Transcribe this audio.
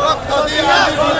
রক্ত দিয়া